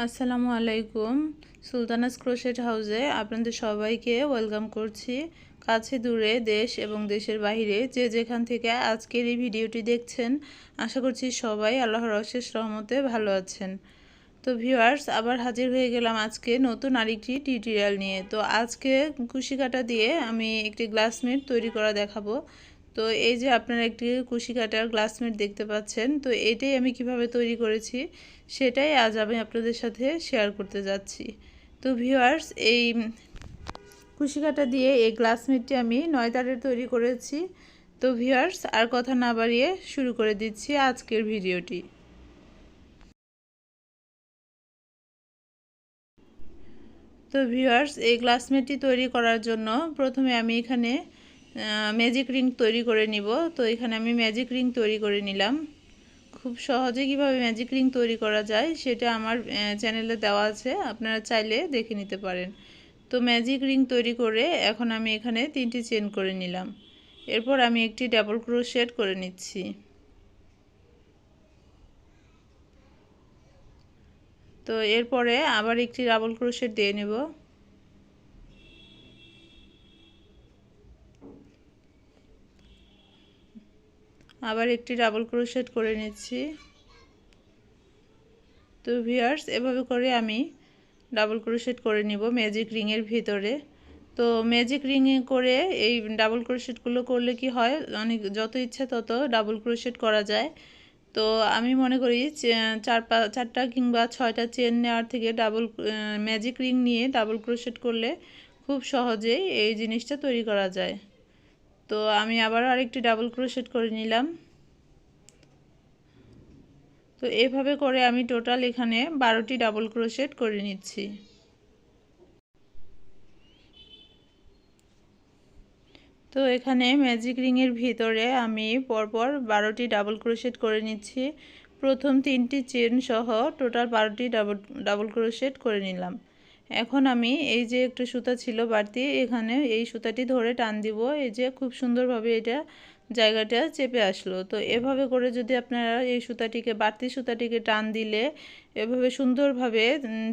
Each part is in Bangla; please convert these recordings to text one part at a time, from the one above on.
আসসালামু আলাইকুম। সুলতানাস ক্রোশেট হাউসে আপনাদের সবাইকে ওয়েলকাম করছি। কাছে দূরে দেশ এবং দেশের বাইরে যে যেখান থেকে আজকের এই ভিডিওটি দেখছেন, আশা করছি সবাই আল্লাহর অশেষ রহমতে ভালো আছেন। তো ভিউয়ার্স, আবার হাজির হয়ে গেলাম আজকে নতুন আরেকটি টিউটোরিয়াল নিয়ে। তো আজকে কুশি কাটা দিয়ে আমি একটি গ্লাসমেট তৈরি করা দেখাবো। তো এই যে আপনারা একটি কুশি কাটার গ্লাসমেট দেখতে পাচ্ছেন, তো এটাই আমি কীভাবে তৈরি করেছি সেটাই আজ আমি আপনাদের সাথে শেয়ার করতে যাচ্ছি। তো ভিউয়ার্স এই কুশি কাটা দিয়ে এই গ্লাসমেটটি আমি নয় তারের তৈরি করেছি। তো ভিউয়ার্স আর কথা না বাড়িয়ে শুরু করে দিচ্ছি আজকের ভিডিওটি। তো ভিউয়ার্স এই গ্লাসমেটটি তৈরি করার জন্য প্রথমে আমি এখানে ম্যাজিক রিং তৈরি করে নিব। তো এখানে আমি ম্যাজিক রিং তৈরি করে নিলাম। খুব সহজে কীভাবে ম্যাজিক রিং তৈরি করা যায় সেটা আমার চ্যানেলে দেওয়া আছে। আপনারা চাইলে দেখে নিতে পারেন। তো ম্যাজিক রিং তৈরি করে এখন আমি এখানে তিনটি চেন করে নিলাম। এরপর আমি একটি ডাবল ক্রোশেট করে নিচ্ছি। তো এরপরে আবার একটি ডাবল ক্রোশেট দিয়ে নেব। আবার একটি ডাবল ক্রোশেট করে নিচ্ছি। তো ভিয়ার্স এভাবে করে আমি ডাবল ক্রোশেট করে নিব ম্যাজিক রিংয়ের ভিতরে। তো ম্যাজিক রিংয়ে করে এই ডাবল ক্রোশেটগুলো করলে কি হয়, অনেক যত ইচ্ছা তত ডাবল ক্রোশেট করা যায়। তো আমি মনে করি চার পা, চারটা কিংবা ছয়টা চেন নেওয়ার থেকে ডাবল ম্যাজিক রিং নিয়ে ডাবল ক্রোশেট করলে খুব সহজেই এই জিনিসটা তৈরি করা যায়। তো আমি আবার আরেকটি ডাবল ক্রোশেট করে নিলাম। তো এভাবে করে আমি টোটাল এখানে বারোটি ডাবল ক্রোশেট করে নিচ্ছি। তো এখানে ম্যাজিক রিংয়ের ভিতরে আমি পরপর বারোটি ডাবল ক্রোশেট করে নিচ্ছি। প্রথম তিনটি চেন সহ টোটাল বারোটি ডাবল ডাবল ক্রোশেট করে নিলাম। এখন আমি এই যে একটু সুতা ছিল বাড়তি, এখানে এই সুতাটি ধরে টান দিব। এই যে খুব সুন্দরভাবে এটা জায়গাটা চেপে আসলো। তো এভাবে করে যদি আপনারা এই সুতাটিকে, বাড়তি সুতাটিকে টান দিলে এভাবে সুন্দরভাবে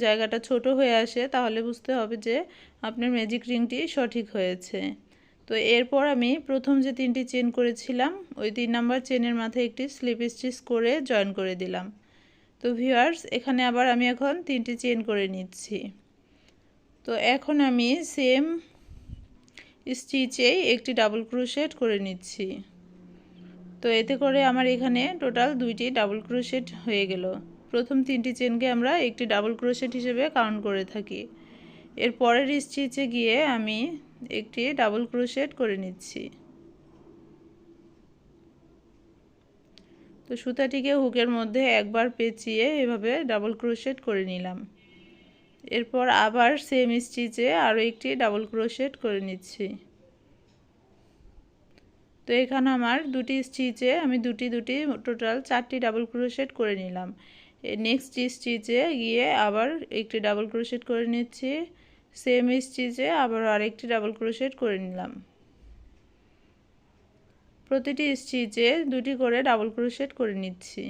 জায়গাটা ছোট হয়ে আসে, তাহলে বুঝতে হবে যে আপনার ম্যাজিক রিংটি সঠিক হয়েছে। তো এরপর আমি প্রথম যে তিনটি চেন করেছিলাম, ওই তিন নাম্বার চেনের মাথায় একটি স্লিপ স্টিচ করে জয়েন করে দিলাম। তো ভিউয়ার্স এখানে আবার আমি এখন তিনটি চেন করে নিচ্ছি। তো এখন আমি সেম স্টিচেই একটি ডাবল ক্রোশেট করে নিচ্ছি। তো এতে করে আমার এখানে টোটাল দুইটি ডাবল ক্রোশেট হয়ে গেল। প্রথম তিনটি চেনকে আমরা একটি ডাবল ক্রোশেট হিসেবে কাউন্ট করে থাকি। এর পরের স্টিচে গিয়ে আমি একটি ডাবল ক্রোশেট করে নিচ্ছি। তো সুতাটিকে হুকের মধ্যে একবার পেঁচিয়ে এভাবে ডাবল ক্রোশেট করে নিলাম। এরপর আবার সেম স্টিচে আরও একটি ডাবল ক্রোশেট করে নিচ্ছি। তো এখানে আমার দুটি স্টিচে আমি দুটি দুটি টোটাল চারটি ডাবল ক্রোশেট করে নিলাম। নেক্সট স্টিচে গিয়ে আবার একটি ডাবল ক্রোশেট করে নিচ্ছি। সেম স্টিচে আবার আরেকটি ডাবল ক্রোশেট করে নিলাম। প্রতিটি স্টিচে দুটি করে ডাবল ক্রোশেট করে নিচ্ছি।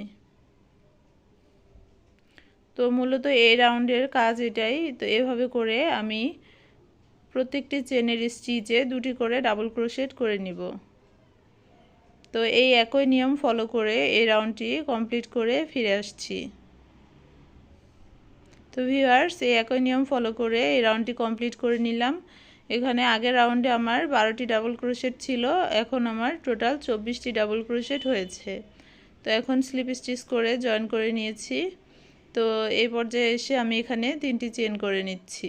তো মূলত এই রাউন্ডের কাজ এটাই। তো এভাবে করে আমি প্রত্যেকটি চেনের স্টিচে দুটি করে ডাবল ক্রোশেট করে নিব। তো এই একই নিয়ম ফলো করে এই রাউন্ডটি কমপ্লিট করে ফিরে আসছি। তো ভিউয়ার্স এই একই নিয়ম ফলো করে এই রাউন্ডটি কমপ্লিট করে নিলাম। এখানে আগের রাউন্ডে আমার বারোটি ডাবল ক্রোশেট ছিল, এখন আমার টোটাল চব্বিশটি ডাবল ক্রোশেট হয়েছে। তো এখন স্লিপ স্টিচ করে জয়েন করে নিয়েছি। তো এই পর্যায়ে এসে আমি এখানে তিনটি চেন করে নিচ্ছি।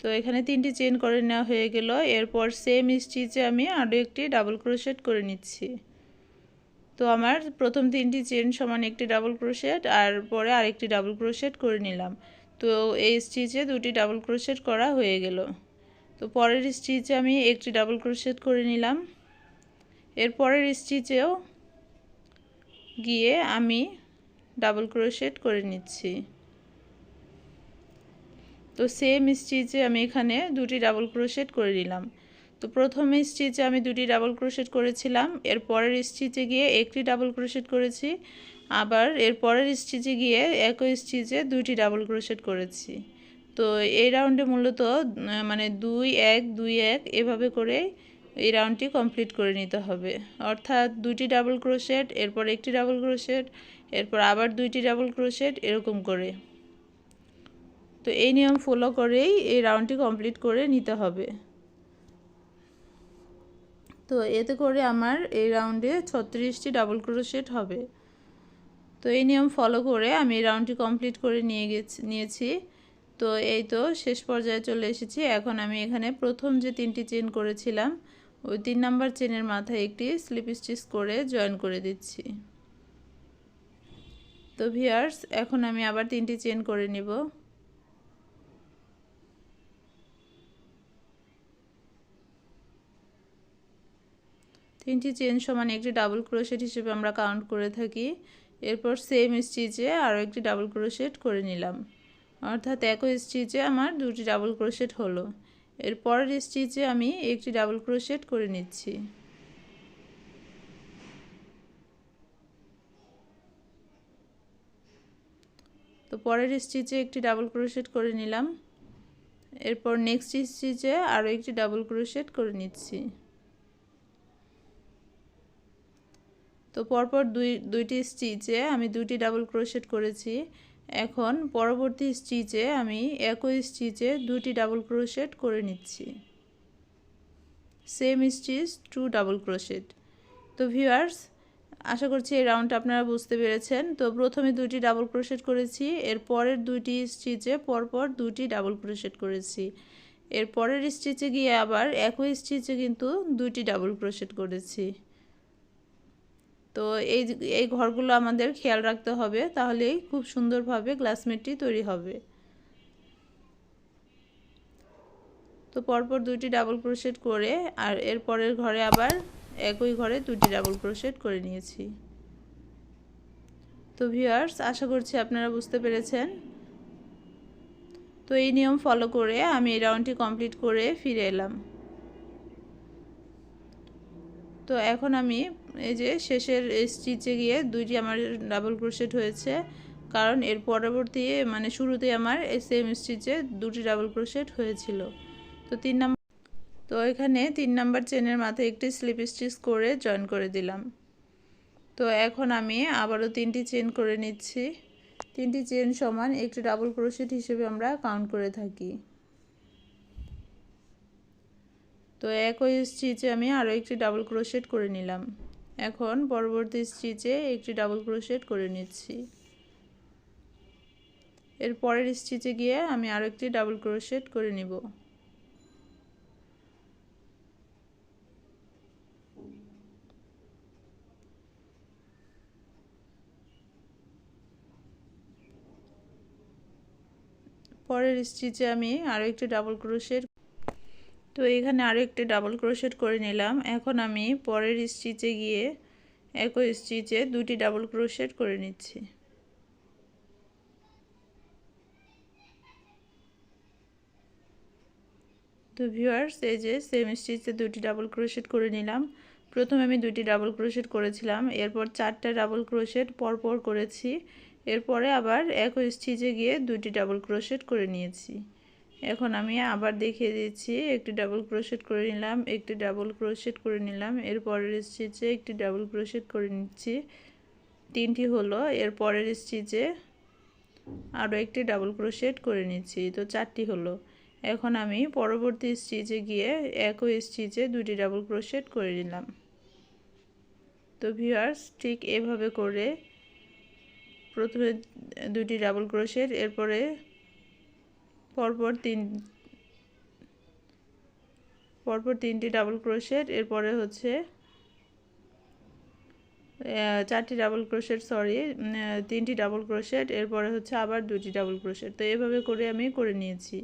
তো এখানে তিনটি চেন করে নেওয়া হয়ে গেল। এরপর সেম স্টিচে আমি আরও একটি ডাবল ক্রোশেট করে নিচ্ছি। তো আমার প্রথম তিনটি চেন সমান একটি ডাবল ক্রোশেট আর পরে আরেকটি ডাবল ক্রোশেট করে নিলাম। তো এই স্টিচে দুটি ডাবল ক্রোশেট করা হয়ে গেল। তো পরের স্টিচে আমি একটি ডাবল ক্রোশেট করে নিলাম। এর পরের স্টিচেও গিয়ে আমি ডাবল ক্রোশেট করে নিচ্ছি। তো সেম স্টিচে আমি এখানে দুটি ডাবল ক্রোশেট করে নিলাম। তো প্রথম স্টিচে আমি দুটি ডাবল ক্রোশেট করেছিলাম, এর পরের স্টিচে গিয়ে একটি ডাবল ক্রোশেট করেছি, আবার এর পরের স্টিচে গিয়ে একই স্টিচে দুইটি ডাবল ক্রোশেট করেছি। তো এই রাউন্ডে মূলত মানে দুই এক দুই এক এভাবে করে এই রাউন্ডটি কমপ্লিট করে নিতে হবে। অর্থাৎ দুইটি ডাবল ক্রোশেট এরপর একটি ডাবল ক্রোশেট এরপর আবার দুইটি ডাবল ক্রোশেট এরকম করে। তো এই নিয়ম ফলো করেই এই রাউন্ডটি কমপ্লিট করে নিতে হবে। তো এতে করে আমার এই রাউন্ডে ছত্রিশটি ডাবল ক্রোশেট হবে। তো এই নিয়ম ফলো করে আমি এই রাউন্ডটি কমপ্লিট করে নিয়ে গেছি, নিয়েছি। তো এই তো শেষ পর্যায়ে চলে এসেছি। এখন আমি এখানে প্রথম যে তিনটি চেন করেছিলাম, ওই তিন নাম্বার চেনের মাথায় একটি স্লিপ স্টিচ করে জয়েন করে দিচ্ছি। তো ভিয়ার্স এখন আমি আবার তিনটি চেন করে নিব। তিনটি চেন সমান একটি ডাবল ক্রোশেট হিসেবে আমরা কাউন্ট করে থাকি। এরপর সেম স্টিচে আরও একটি ডাবল ক্রোশেট করে নিলাম। অর্থাৎ একই স্টিচে আমার দুটি ডাবল ক্রোশেট হলো। এর পরের স্টিচে আমি একটি ডাবল ক্রোশেট করে নিচ্ছি। তো পরের স্টিচে একটি ডাবল ক্রোশেট করে নিলাম। এরপর নেক্সট স্টিচে আরও একটি ডাবল ক্রোশেট করে নিচ্ছি। তো পরপর দুই, দুইটি স্টিচে আমি দুইটি ডাবল ক্রোশেট করেছি। এখন পরবর্তী স্টিচে আমি একই স্টিচে দুটি ডাবল ক্রোশেট করে নিচ্ছি। Same stitch, two double crochet তো ভিউয়ার্স, আশা করছি এই রাউন্ডটা আপনারা বুঝতে পেরেছেন। তো প্রথমে দুইটি ডাবল ক্রোশেট করেছি, এর পরের দুইটি স্টিচে পরপর দুটি ডাবল ক্রোশেট করেছি। এর পরের স্টিচে গিয়ে আবার একই স্টিচে কিন্তু দুইটি ডাবল ক্রোশেট করেছি। তো এই এই ঘরগুলো আমাদের খেয়াল রাখতে হবে, তাহলেই খুব সুন্দরভাবে গ্লাসমেটটি তৈরি হবে। তো পরপর দুইটি ডাবল ক্রোশেট করে, আর এর পরের ঘরে আবার একই ঘরে দুটি ডাবল ক্রোশেট করে নিয়েছি। তো ভিউয়ার্স আশা করছি আপনারা বুঝতে পেরেছেন। তো এই নিয়ম ফলো করে আমি এই রাউন্ডটি কমপ্লিট করে ফিরে এলাম। তো এখন আমি এই যে শেষের স্টিচে গিয়ে দুইটি আমার ডাবল ক্রোশেট হয়েছে। কারণ এর পরবর্তী মানে শুরুতে আমার এই সেম স্টিচে দুটি ডাবল ক্রোশেট হয়েছিল। তো তিন নাম্বার তো এখানে তিন নাম্বার চেনের মাথায় একটি স্লিপ স্টিচ করে জয়েন করে দিলাম। তো এখন আমি আবারও তিনটি চেন করে নিচ্ছি। তিনটি চেন সমান একটি ডাবল ক্রোশেট হিসেবে আমরা কাউন্ট করে থাকি। তো একই স্টিচে আমি আরও একটি ডাবল ক্রোশেট করে নিলাম। এখন পরবর্তী স্টিচে একটি ডাবল ক্রোশেট করে নিচ্ছি। এর পরের স্টিচে গিয়ে আমি আরও একটি ডাবল ক্রোশেট করে নিব। পরের স্টিচে আমি আরও একটি ডাবল ক্রোশেট তো এখানে আরও একটি ডাবল ক্রোশেট করে নিলাম। এখন আমি পরের স্টিচে গিয়ে একই স্টিচে দুটি ডাবল ক্রোশেট করে নিচ্ছি। তো ভিউয়ার্স এই যে সেম স্টিচে দুটি ডাবল ক্রোশেট করে নিলাম। প্রথমে আমি দুটি ডাবল ক্রোশেট করেছিলাম, এরপর চারটা ডাবল ক্রোশেট পরপর করেছি। এরপরে আবার একই স্টিচে গিয়ে দুটি ডাবল ক্রোশেট করে নিয়েছি। এখন আমি আবার দেখিয়ে দিচ্ছি, একটি ডাবল ক্রোশেট করে নিলাম, একটি ডাবল ক্রোশেট করে নিলাম এর পরের স্টিচে একটি ডাবল ক্রোশেট করে নিচ্ছি, তিনটি হলো এর পরের স্টিচে আরও একটি ডাবল ক্রোশেট করে নিচ্ছি, তো চারটি হলো। এখন আমি পরবর্তী স্টিচে গিয়ে একই স্টিচে দুটি ডাবল ক্রোশেট করে নিলাম। তো ভিউয়ার্স ঠিক এভাবে করে প্রথমে দুটি ডাবল ক্রোশেট এরপরে পরপর তিন, পরপর তিনটি ডাবল ক্রোশেট এরপরে হচ্ছে চারটি ডাবল ক্রোশেট সরি তিনটি ডাবল ক্রোশেট এরপরে হচ্ছে আবার দুটি ডাবল ক্রোশেট তো এভাবে করে আমি করে নিয়েছি।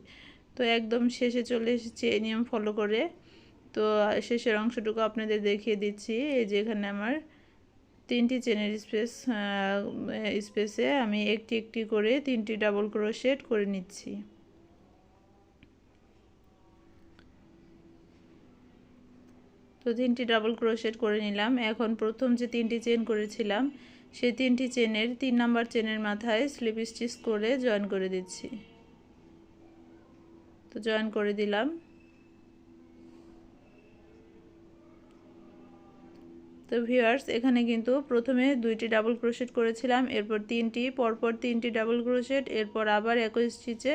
তো একদম শেষে চলে এসেছি এই নিয়ম ফলো করে। তো শেষের অংশটুকু আপনাদের দেখিয়ে দিচ্ছি। এই যে এখানে আমার তিনটি চেনের স্পেস স্পেসে আমি একটি একটি করে তিনটি ডাবল ক্রোশেট করে নিচ্ছি। তো তিনটি ডাবল ক্রোশেট করে নিলাম। এখন প্রথম যে তিনটি চেন করেছিলাম, সেই তিনটি চেনের তিন নাম্বার চেনের মাথায় স্লিপ স্টিচ করে জয়েন করে দিচ্ছি। তো জয়েন করে দিলাম। তো ভিউয়ার্স এখানে কিন্তু প্রথমে দুইটি ডাবল ক্রোশেট করেছিলাম, এরপর তিনটি, পরপর তিনটি ডাবল ক্রোশেট এরপর আবার একই স্টিচে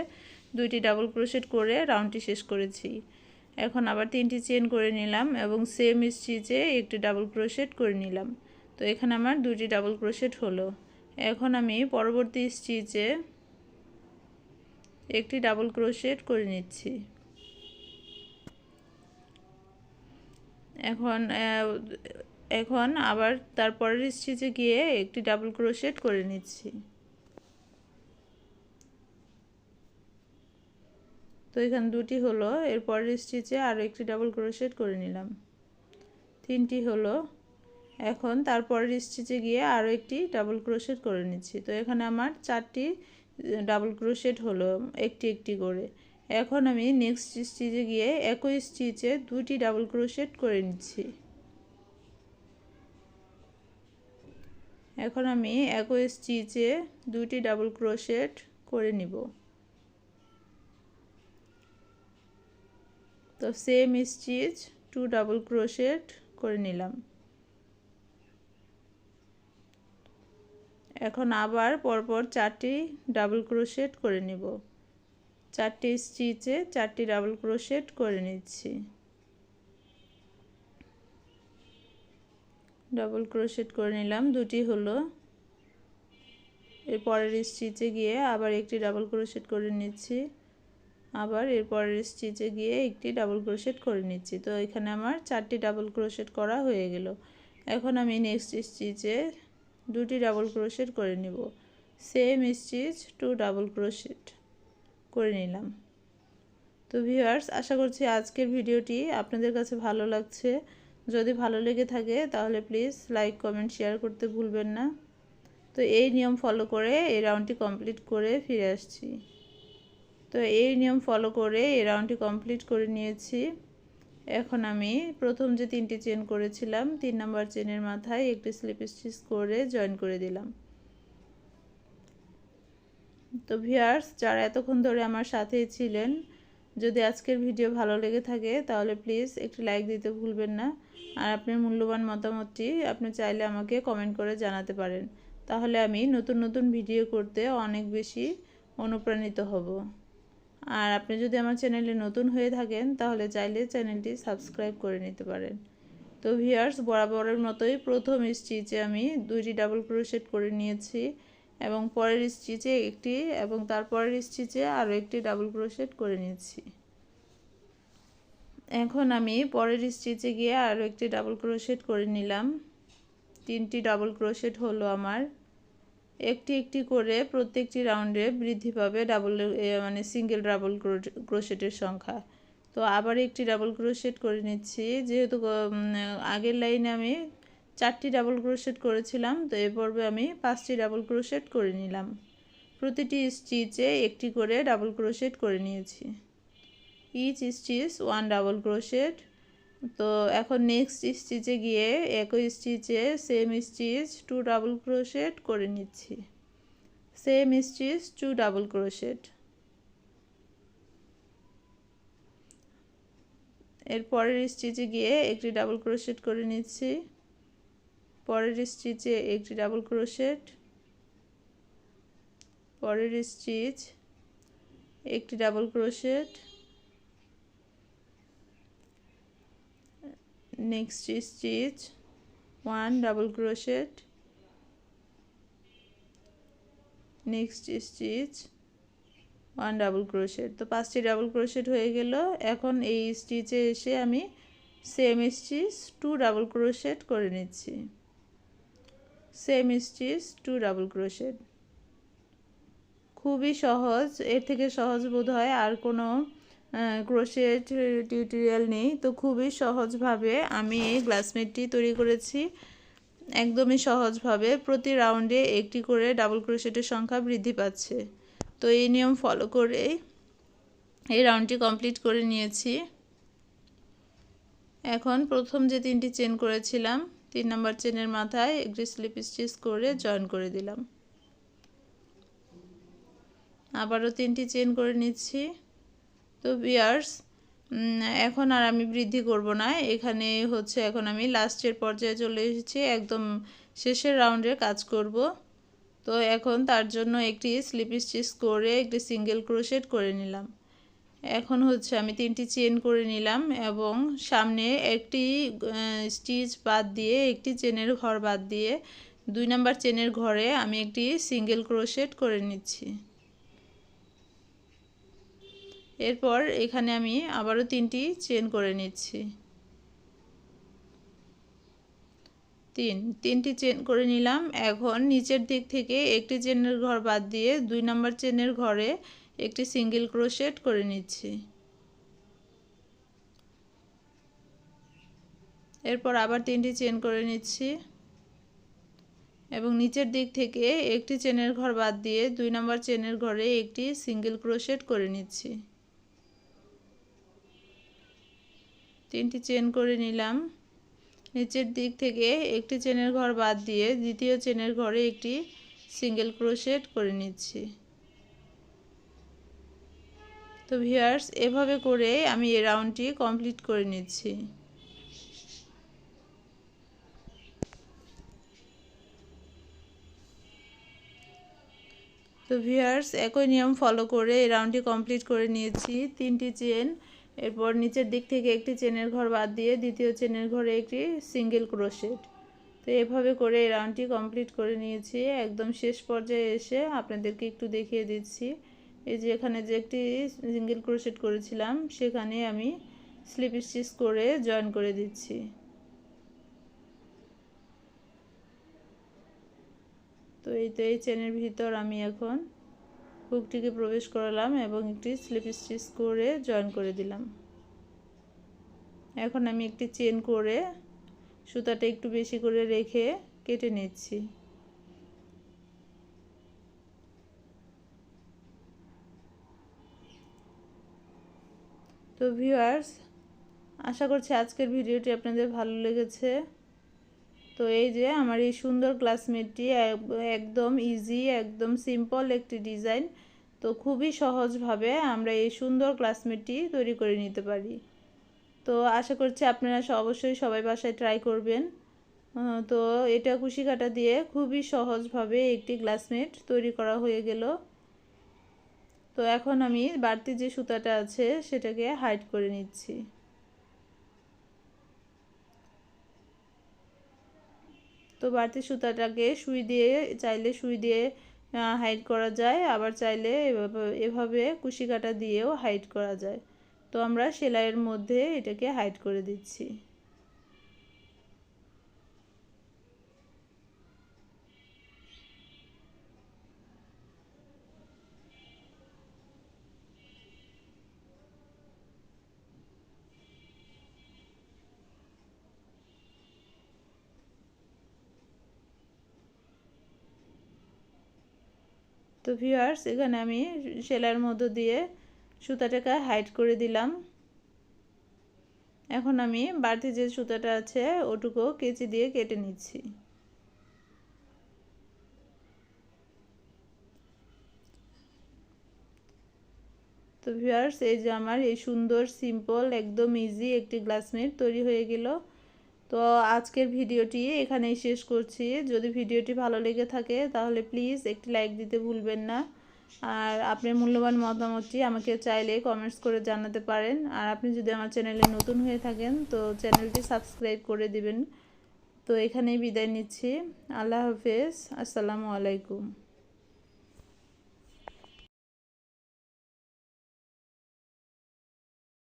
দুইটি ডাবল ক্রোশেট করে রাউন্ডটি শেষ করেছি। এখন আবার তিনটি চেন করে নিলাম এবং সেম স্টিচে একটি ডাবল ক্রোশেট করে নিলাম। তো এখানে আমার দুটি ডাবল ক্রোশেট হলো। এখন আমি পরবর্তী স্টিচে একটি ডাবল ক্রোশেট করে নিচ্ছি। এখন এখন আবার তারপরের স্টিচে গিয়ে একটি ডাবল ক্রোশেট করে নিচ্ছি। তো এখানে দুটি হলো, এরপরের স্টিচে আরও একটি ডাবল ক্রোশেট করে নিলাম। তিনটি হলো, এখন তারপরের স্টিচে গিয়ে আরও একটি ডাবল ক্রোশেট করে নিচ্ছি। তো এখানে আমার চারটি ডাবল ক্রোশেট হলো একটি একটি করে। এখন আমি নেক্সট স্টিচে গিয়ে একই স্টিচে দুটি ডাবল ক্রোশেট করে নিচ্ছি। এখন আমি একই স্টিচে দুটি ডাবল ক্রোশেট করে নিব। তো same stitch two double crochet করে নিলাম। এখন আবার পরপর চারটি ডাবল ক্রোশেট করে নিব। চারটি স্টিচে চারটি ডাবল ক্রোশেট করে নিচ্ছি। ডাবল ক্রোশেট করে নিলাম, দুটি হলো। এর পরের স্টিচে গিয়ে আবার একটি ডাবল ক্রোশেট করে নিচ্ছি। আবার এর পরের স্টিচে গিয়ে একটি ডাবল ক্রোশেট করে নিচ্ছি। তো এখানে আমার চারটি ডাবল ক্রোশেট করা হয়ে গেল। এখন আমি নেক্সট স্টিচে দুটি ডাবল ক্রোশেট করে নিব। Same stitch, two double crochet করে নিলাম। তো ভিউয়ার্স, আশা করছি আজকের ভিডিওটি আপনাদের কাছে ভালো লাগছে। যদি ভালো লেগে থাকে, তাহলে প্লিজ লাইক, কমেন্ট, শেয়ার করতে ভুলবেন না। তো এই নিয়ম ফলো করে এই রাউন্ডটি কমপ্লিট করে ফিরে আসছি। তো এই নিয়ম ফলো করে এই রাউন্ডটি কমপ্লিট করে নিয়েছি। এখন আমি প্রথম যে তিনটি চেন করেছিলাম, তিন নাম্বার চেনের মাথায় একটি স্লিপ স্টিচ করে জয়েন করে দিলাম। তো ভিয়ার্স যারা এতক্ষণ ধরে আমার সাথেই ছিলেন, যদি আজকের ভিডিও ভালো লেগে থাকে, তাহলে প্লিজ একটি লাইক দিতে ভুলবেন না। আর আপনার মূল্যবান মতামতটি আপনি চাইলে আমাকে কমেন্ট করে জানাতে পারেন। তাহলে আমি নতুন নতুন ভিডিও করতে অনেক বেশি অনুপ্রাণিত হব। আর আপনি যদি আমার চ্যানেলে নতুন হয়ে থাকেন, তাহলে চাইলে চ্যানেলটি সাবস্ক্রাইব করে নিতে পারেন। তো ভিয়ার্স বরাবরের মতোই প্রথম স্টিচে আমি দুইটি ডাবল ক্রোশেট করে নিয়েছি এবং পরের স্টিচে একটি এবং তারপরের স্টিচে আরও একটি ডাবল ক্রোশেট করে নিয়েছি। এখন আমি পরের স্টিচে গিয়ে আরও একটি ডাবল ক্রোশেট করে নিলাম। তিনটি ডাবল ক্রোশেট হলো আমার একটি একটি করে প্রত্যেকটি রাউন্ডে বৃদ্ধি পাবে ডাবল মানে সিঙ্গেল ডাবল ক্রোশেটের সংখ্যা। তো আবার একটি ডাবল ক্রোশেট করে নিচ্ছি। যেহেতু আগের লাইনে আমি চারটি ডাবল ক্রোশেট করেছিলাম, তো এ পর্বে আমি পাঁচটি ডাবল ক্রোশেট করে নিলাম। প্রতিটি স্টিচে একটি করে ডাবল ক্রোশেট করে নিয়েছি। Each stitch one double crochet তো এখন নেক্সট স্টিচে গিয়ে একই স্টিচে same stitch two double crochet করে নিচ্ছি। Same stitch two double crochet এর পরের স্টিচে গিয়ে একটি ডাবল ক্রোশেট করে নিচ্ছি। পরের স্টিচে একটি ডাবল ক্রোশেট পরের স্টিচ একটি double crochet next stitch one, double crochet. Next stitch one double crochet তো পাঁচটি ডাবল ক্রোশেট হয়ে গেল। এখন এই স্টিচে এসে আমি same stitch two double crochet করে নিচ্ছি। Same stitch two double crochet খুবই সহজ, এর থেকে সহজ বোধ হয় আর কোনো ক্রোশেট টিউটোরিয়াল নেই, তো খুবই সহজভাবে আমি এই গ্লাসমেটটি তৈরি করেছি। একদমই সহজভাবে প্রতি রাউন্ডে একটি করে ডাবল ক্রোশেটের সংখ্যা বৃদ্ধি পাচ্ছে। তো এই নিয়ম ফলো করে এই রাউন্ডটি কমপ্লিট করে নিয়েছি। এখন প্রথম যে তিনটি চেন করেছিলাম, তিন নম্বর চেনের মাথায় একটি স্লিপ স্টিচ করে জয়েন করে দিলাম। আবারও তিনটি চেন করে নিচ্ছি। তো বিয়ার্স এখন আর আমি বৃদ্ধি করব না। এখানে হচ্ছে এখন আমি লাস্টের পর্যায়ে চলে এসেছি। একদম শেষের রাউন্ডে কাজ করব। তো এখন তার জন্য একটি স্লিপ স্টিচ করে একটি সিঙ্গেল ক্রোশেট করে নিলাম। এখন হচ্ছে আমি তিনটি চেন করে নিলাম এবং সামনে একটি স্টিচ বাদ দিয়ে একটি চেনের ঘর বাদ দিয়ে দুই নাম্বার চেনের ঘরে আমি একটি সিঙ্গেল ক্রোশেট করে নিচ্ছি। এরপর এখানে আমি আবারও তিনটি চেন করে নিচ্ছি। তিন, তিনটি চেন করে নিলাম। এখন নিচের দিক থেকে একটি চেনের ঘর বাদ দিয়ে দুই নাম্বার চেনের ঘরে একটি সিঙ্গেল ক্রোশেট করে নিচ্ছি। এরপর আবার তিনটি চেন করে নিচ্ছি। এবং নিচের দিক থেকে একটি চেনের ঘর বাদ দিয়ে দুই নাম্বার চেনের ঘরে একটি সিঙ্গেল ক্রোশেট করে নিচ্ছি। তিনটি চেন করে নিলাম। নিচের দিক থেকে একটি চেনের ঘর বাদ দিয়ে দ্বিতীয় চেনের ঘরে একটি সিঙ্গেল ক্রোশেট করে নিচ্ছি। তো ভিয়ার্স এভাবে করে আমি এই রাউন্ডটি কমপ্লিট করে নিচ্ছি। তো ভিয়ার্স একই নিয়ম ফলো করে এই রাউন্ডটি কমপ্লিট করে নিয়েছি। তিনটি চেন এরপর নিচের দিক থেকে একটি চেনের ঘর বাদ দিয়ে দ্বিতীয় চেনের ঘরে একটি সিঙ্গেল ক্রোশেট। তো এভাবে করে এই রাউন্ডটি কমপ্লিট করে নিয়েছি। একদম শেষ পর্যায়ে এসে আপনাদেরকে একটু দেখিয়ে দিচ্ছি। এই যে এখানে যে একটি সিঙ্গেল ক্রোশেট করেছিলাম, সেখানে আমি স্লিপ স্টিচ করে জয়েন করে দিচ্ছি। তো এই তো এই চেনের ভিতর আমি এখন হুকটিকে প্রবেশ করালাম এবং একটি স্লিপ স্টিচ করে জয়েন করে দিলাম। এখন আমি একটি চেন করে সুতাটা একটু বেশি করে রেখে কেটে নিচ্ছি। তো ভিউয়ার্স, আশা করছি আজকের ভিডিওটি আপনাদের ভালো লেগেছে। তো এই যে আমার এই সুন্দর ক্লাসমেটটি একদম ইজি একদম সিম্পল একটি ডিজাইন তো খুবই সহজভাবে আমরা এই সুন্দর ক্লাসমেটটি তৈরি করে নিতে পারি। তো আশা করছি আপনারা অবশ্যই সবাই বাসায় ট্রাই করবেন। তো এটা কুশি কাটা দিয়ে খুবই সহজভাবে একটি গ্লাসমেট তৈরি করা হয়ে গেল। তো এখন আমি বাড়তি যে সুতাটা আছে সেটাকে হাইড করে নিচ্ছি। তো বাড়তি সুতাটাকে সুই দিয়ে, চাইলে সুই দিয়ে হাইড করা যায়। আবার চাইলে এভাবে কুশি কাটা দিয়েও হাইড করা যায়। তো আমরা সেলাইয়ের মধ্যে এটাকে হাইড করে দিচ্ছি। তো ভিউয়ার্স এখানে আমি সেলাইয়ের মধ্য দিয়ে সুতাটাকে হাইট করে দিলাম। এখন আমি বাড়তি যে সুতাটা আছে, ওটুকু কেচি দিয়ে কেটে নিচ্ছি। তো ভিউয়ার্স এই যে আমার এই সুন্দর সিম্পল একদম ইজি একটি গ্লাসমেট তৈরি হয়ে গেল। তো আজকের ভিডিওটি এখানেই শেষ করছি। যদি ভিডিওটি ভালো লেগে থাকে, তাহলে প্লিজ একটি লাইক দিতে ভুলবেন না। আর আপনার মূল্যবান মতামতটি আমাকে চাইলে কমেন্টস করে জানাতে পারেন। আর আপনি যদি আমার চ্যানেলে নতুন হয়ে থাকেন, তো চ্যানেলটি সাবস্ক্রাইব করে দিবেন। তো এখানেই বিদায় নিচ্ছি। আল্লাহ হাফেজ। আসসালামু আলাইকুম।